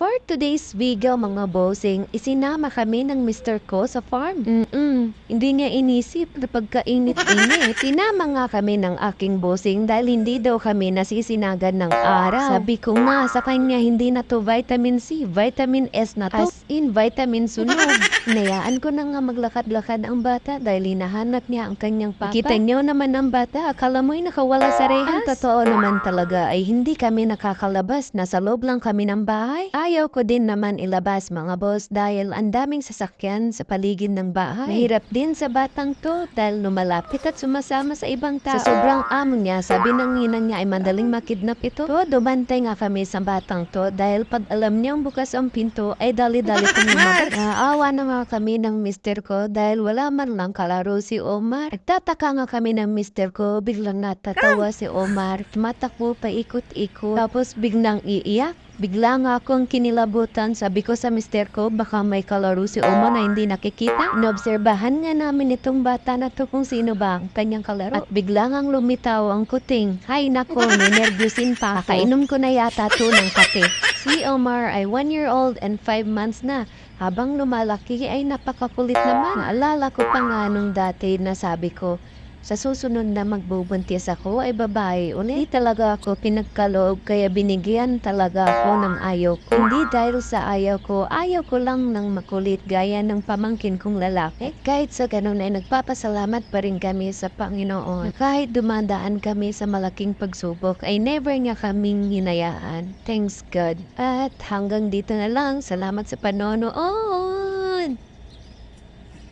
For today's video mga bossing, isinama kami ng Mr. Ko sa farm. Mm-mm, hindi niya inisip na pagkainit-init. Sinama nga kami ng aking bossing dahil hindi daw kami nasisinagan ng araw. Sabi ko nga sa kanya hindi na to vitamin C, vitamin S na to. As in vitamin sunog. Nayaan ko na nga maglakad-lakad ang bata dahil hinahanap niya ang kanyang papa. Kita niyo naman ang bata, akala mo'y nakawala sa rehas. Ang totoo naman talaga ay hindi kami nakakalabas, nasa loob lang kami ng bahay. Ayaw ko din naman ilabas mga boss dahil ang daming sasakyan sa paligid ng bahay. Mahirap din sa batang to dahil lumalapit at sumasama sa ibang tao. Sa sobrang amo niya, sabi ng ninang niya ay mandaling makidnap ito. To, dumantay nga kami sa batang to dahil pag alam niyang bukas ang pinto ay dali-dali kami magat. Naawa na nga kami ng mister ko dahil wala man lang kalaro si Omar. Nagtataka nga kami ng mister ko, biglang natatawa si Omar. Tumatakbo pa ikot-ikot. Tapos biglang iiyak. Bigla nga akong kinilabutan, sabi ko sa mister ko, baka may kalaro si Omar na hindi nakikita. Inobserbahan nga namin itong bata na to kung sino ba ang kanyang kalaro. At bigla nga lumitaw ang kuting. Hay nako, ninervyusin pa ako. Kainom ko na yata to ng kape. Si Omar ay one year old and five months na. Habang lumalaki ay napakakulit naman. Naalala ko pa nga nung dati na sabi ko, sa susunod na magbubuntis ako ay babae ulit. Hindi talaga ako pinagkaloob kaya binigyan talaga ako ng ayaw ko. Hindi dahil sa ayaw ko, ayaw ko lang ng makulit gaya ng pamangkin kong lalaki. Kahit sa ganun ay nagpapasalamat pa rin kami sa Panginoon. Kahit dumadaan kami sa malaking pagsubok ay never niya kaming hinayaan. Thanks God. At hanggang dito na lang. Salamat sa panonood.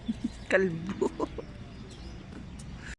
Kalbo.